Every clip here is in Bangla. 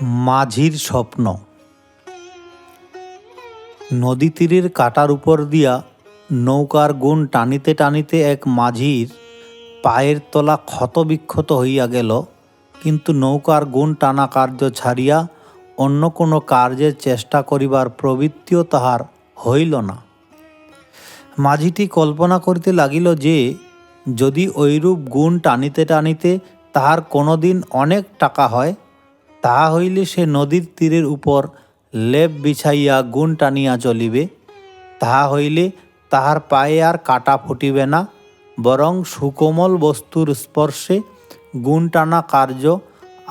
মাঝির স্বপ্ন। নদী তীরের কাটার উপর দিয়া নৌকার গুণ টানিতে টানিতে এক মাঝির পায়ের তলা ক্ষতবিক্ষত হইয়া গেল, কিন্তু নৌকার গুণ টানা কার্য ছাড়িয়া অন্য কোনো কার্যের চেষ্টা করিবার প্রবৃত্তিও তাহার হইল না। মাঝিটি কল্পনা করিতে লাগিল যে, যদি ঐরূপ গুণ টানিতে টানিতে তাহার কোনোদিন অনেক টাকা হয় তাহা হইলে সে নদীর তীরের উপর লেপ বিছাইয়া গুণ টানিয়া চলিবে। তাহা হইলে তাহার পায়ে আর কাটা ফুটিবে না, বরং সুকোমল বস্তুর স্পর্শে গুণ টানা কার্য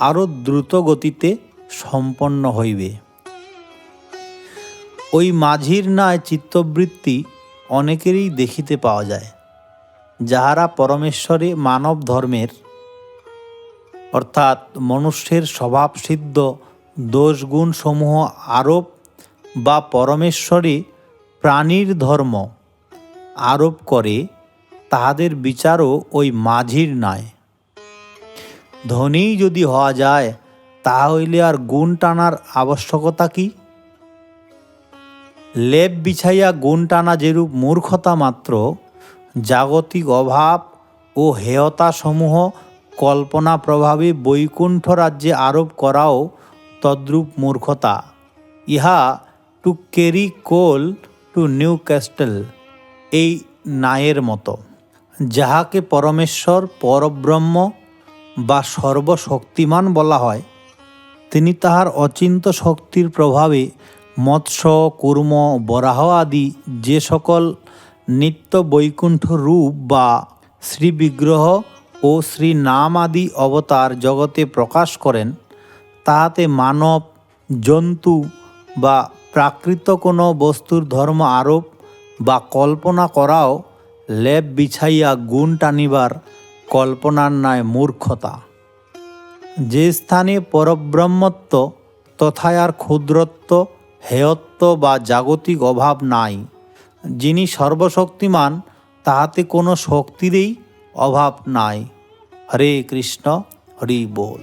আরও দ্রুত গতিতে সম্পন্ন হইবে। ওই মাঝির ন্যায় চিত্তবৃত্তি অনেকেরই দেখিতে পাওয়া যায়, যাহারা পরমেশ্বরে মানব ধর্মের অর্থাৎ মনুষ্যের স্বভাবসিদ্ধ দোষগুণ সমূহ আরোপ বা পরমেশ্বরে প্রাণীর ধর্ম আরোপ করে, তাহাদের বিচারও ওই মাঝির নয় ধনী যদি হওয়া যায়, তাহা হইলে আর গুণ টানার আবশ্যকতা কি? লেপ বিছাইয়া গুণ টানা যেরূপ মূর্খতা মাত্র, জাগতিক অভাব ও হেয়তাসমূহ কল্পনা প্রভাবে বৈকুণ্ঠ রাজ্যে আরোপ করাও তদ্রূপ মূর্খতা। ইহা to carry coal to Newcastle, এই নায়ের মতো। যাহাকে পরমেশ্বর, পরব্রহ্ম বা সর্বশক্তিমান বলা হয়, তিনি তাহার অচিন্ত শক্তির প্রভাবে মৎস্য, কুর্ম, বরাহ আদি যে সকল নিত্য বৈকুণ্ঠ রূপ বা শ্রীবিগ্রহ ও শ্রী নাম আদি অবতার জগতে প্রকাশ করেন, তাহাতে মানব, জন্তু বা প্রাকৃত কোনো বস্তুর ধর্ম আরোপ বা কল্পনা করাও লেপ বিছাইয়া গুণ টানিবার কল্পনার ন্যায় মূর্খতা। যে স্থানে পরব্রহ্মত্ব তথায় আর ক্ষুদ্রত্ব, হেয়ত্ব বা জাগতিক অভাব নাই। যিনি সর্বশক্তিমান, তাহাতে কোনো শক্তিরই অভাব নাই হরে কৃষ্ণ হরি বল